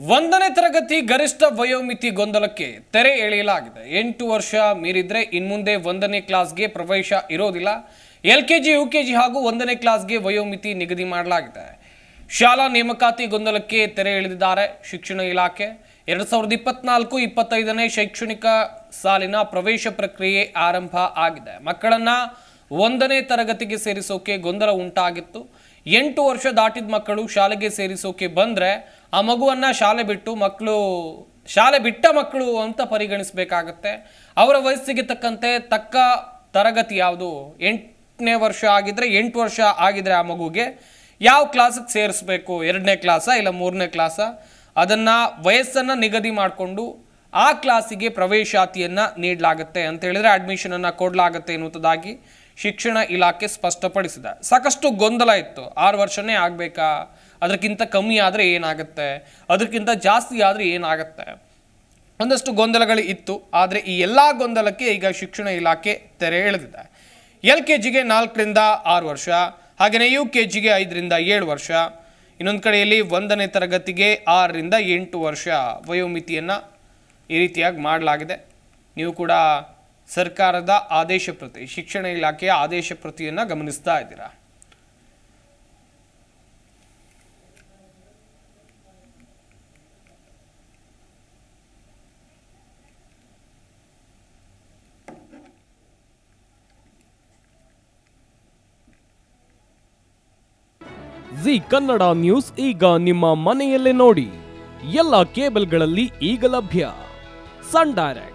ಒಂದನೇ ತರಗತಿ ಗರಿಷ್ಠ ವಯೋಮಿತಿ ಗೊಂದಲಕ್ಕೆ ತೆರೆ ಎಳೆಯಲಾಗಿದೆ. ಎಂಟು ವರ್ಷ ಮೀರಿದ್ರೆ ಇನ್ಮುಂದೆ ಒಂದನೇ ಕ್ಲಾಸ್ಗೆ ಪ್ರವೇಶ ಇರೋದಿಲ್ಲ. L K G U K G ಹಾಗೂ ಒಂದನೇ ಕ್ಲಾಸ್ಗೆ ವಯೋಮಿತಿ ನಿಗದಿ ಮಾಡಲಾಗಿದೆ. ಶಾಲಾ ನೇಮಕಾತಿ ಗೊಂದಲಕ್ಕೆ ತೆರೆ ಎಳೆದಿದ್ದಾರೆ ಶಿಕ್ಷಣ ಇಲಾಖೆ. ಎರಡು ಸಾವಿರದ ಇಪ್ಪತ್ನಾಲ್ಕು, ಇಪ್ಪತ್ತೈದನೇ ಶೈಕ್ಷಣಿಕ ಸಾಲಿನ ಪ್ರವೇಶ ಪ್ರಕ್ರಿಯೆ ಆರಂಭ ಆಗಿದೆ. ಮಕ್ಕಳನ್ನ ಒಂದನೇ ತರಗತಿಗೆ ಸೇರಿಸೋಕೆ ಗೊಂದಲ ಉಂಟಾಗಿತ್ತು. ಎಂಟು ವರ್ಷ ದಾಟಿದ ಮಕ್ಕಳು ಶಾಲೆಗೆ ಸೇರಿಸೋಕೆ ಬಂದರೆ ಆ ಮಗುವನ್ನು ಶಾಲೆ ಬಿಟ್ಟು ಮಕ್ಕಳು ಶಾಲೆ ಬಿಟ್ಟ ಮಕ್ಕಳು ಅಂತ ಪರಿಗಣಿಸಬೇಕಾಗತ್ತೆ. ಅವರ ವಯಸ್ಸಿಗೆ ತಕ್ಕಂತೆ ತಕ್ಕ ತರಗತಿ ಯಾವುದು? ಎಂಟನೇ ವರ್ಷ ಆಗಿದ್ರೆ ಎಂಟು ವರ್ಷ ಆಗಿದ್ರೆ ಆ ಮಗುಗೆ ಯಾವ ಕ್ಲಾಸಿಗೆ ಸೇರಿಸ್ಬೇಕು? ಎರಡನೇ ಕ್ಲಾಸ ಇಲ್ಲ ಮೂರನೇ ಕ್ಲಾಸ? ಅದನ್ನು ವಯಸ್ಸನ್ನು ನಿಗದಿ ಮಾಡಿಕೊಂಡು ಆ ಕ್ಲಾಸಿಗೆ ಪ್ರವೇಶಾತಿಯನ್ನು ನೀಡಲಾಗುತ್ತೆ ಅಂತ ಹೇಳಿದರೆ ಅಡ್ಮಿಷನನ್ನು ಕೊಡಲಾಗುತ್ತೆ ಎನ್ನುವುದಾಗಿ ಶಿಕ್ಷಣ ಇಲಾಖೆ ಸ್ಪಷ್ಟಪಡಿಸಿದೆ. ಸಾಕಷ್ಟು ಗೊಂದಲ ಇತ್ತು. ಆರು ವರ್ಷನೇ ಆಗಬೇಕಾ? ಅದಕ್ಕಿಂತ ಕಮ್ಮಿ ಆದರೆ ಏನಾಗುತ್ತೆ? ಅದಕ್ಕಿಂತ ಜಾಸ್ತಿ ಆದರೆ ಏನಾಗುತ್ತೆ? ಒಂದಷ್ಟು ಗೊಂದಲಗಳು ಇತ್ತು. ಆದರೆ ಈ ಎಲ್ಲ ಗೊಂದಲಕ್ಕೆ ಈಗ ಶಿಕ್ಷಣ ಇಲಾಖೆ ತೆರೆ ಎಳೆದಿದೆ. ಎಲ್ ಕೆ ಜಿಗೆ ನಾಲ್ಕರಿಂದ ಆರು ವರ್ಷ ಹಾಗೆಯೇ ಯು ಕೆ ಜಿಗೆ ಐದರಿಂದ ಏಳು ವರ್ಷ, ಇನ್ನೊಂದು ಕಡೆಯಲ್ಲಿ ಒಂದನೇ ತರಗತಿಗೆ ಆರರಿಂದ ಎಂಟು ವರ್ಷ ವಯೋಮಿತಿಯನ್ನು ಈ ರೀತಿಯಾಗಿ ಮಾಡಲಾಗಿದೆ. ನೀವು ಕೂಡ ಸರ್ಕಾರದ ಆದೇಶ ಪ್ರತಿ, ಶಿಕ್ಷಣ ಇಲಾಖೆಯ ಆದೇಶ ಪ್ರತಿಯನ್ನು ಗಮನಿಸ್ತಾ ಇದ್ದೀರಾ? ಜಿ ಕನ್ನಡ ನ್ಯೂಸ್ ಈಗ ನಿಮ್ಮ ಮನೆಯಲ್ಲೇ ನೋಡಿ, ಎಲ್ಲ ಕೇಬಲ್ಗಳಲ್ಲಿ ಈಗ ಲಭ್ಯ, ಸನ್ ಡೈರೆಕ್ಟ್.